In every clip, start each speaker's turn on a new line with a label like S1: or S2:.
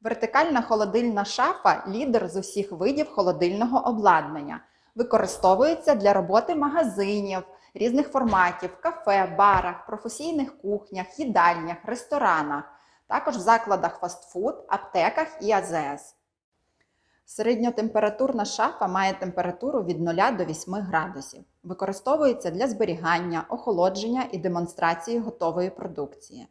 S1: Вертикальна холодильна шафа лідер з усіх видів холодильного обладнання. Використовується для роботи магазинів різних форматів, кафе, барах, професійних кухнях, їдальнях, ресторанах, також в закладах фастфуд, аптеках і АЗС. Середньотемпературна шафа має температуру від 0 до 8 градусів. Використовується для зберігання, охолодження і демонстрації готової продукції.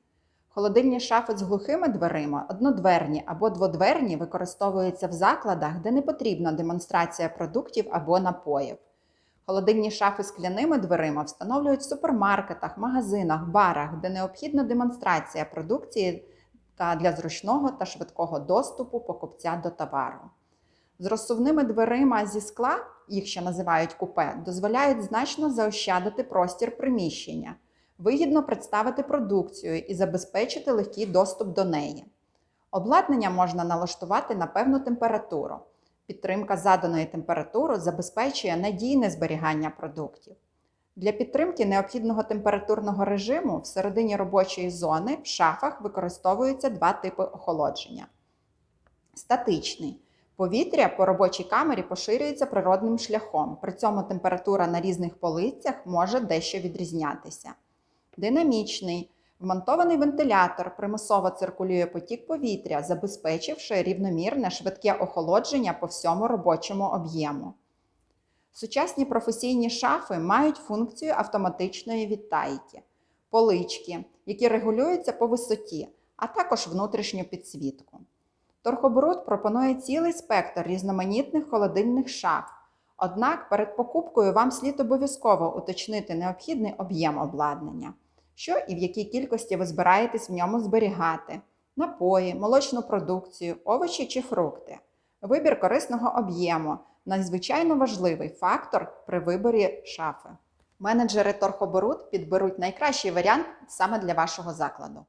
S1: Холодильні шафи з глухими дверима, однодверні або дводверні використовуються в закладах, де не потрібна демонстрація продуктів або напоїв. Холодильні шафи з скляними дверима встановлюють в супермаркетах, магазинах, барах, де необхідна демонстрація продукції та для зручного та швидкого доступу покупця до товару. З розсувними дверима зі скла, їх ще називають купе, дозволяють значно заощадити простір приміщення, вигідно представити продукцію і забезпечити легкий доступ до неї. Обладнання можна налаштувати на певну температуру. Підтримка заданої температури забезпечує надійне зберігання продуктів. Для підтримки необхідного температурного режиму всередині робочої зони в шафах використовуються два типи охолодження. Статичний. Повітря по робочій камері поширюється природним шляхом, при цьому температура на різних полицях може дещо відрізнятися. Динамічний. Вмонтований вентилятор примусово циркулює потік повітря, забезпечивши рівномірне швидке охолодження по всьому робочому об'єму. Сучасні професійні шафи мають функцію автоматичної відтайки, полички, які регулюються по висоті, а також внутрішню підсвітку. Торхобруд пропонує цілий спектр різноманітних холодильних шаф. Однак перед покупкою вам слід обов'язково уточнити необхідний об'єм обладнання, що і в якій кількості ви збираєтесь в ньому зберігати, напої, молочну продукцію, овочі чи фрукти. Вибір корисного об'єму надзвичайно важливий фактор при виборі шафи. Менеджери торхоборот підберуть найкращий варіант саме для вашого закладу.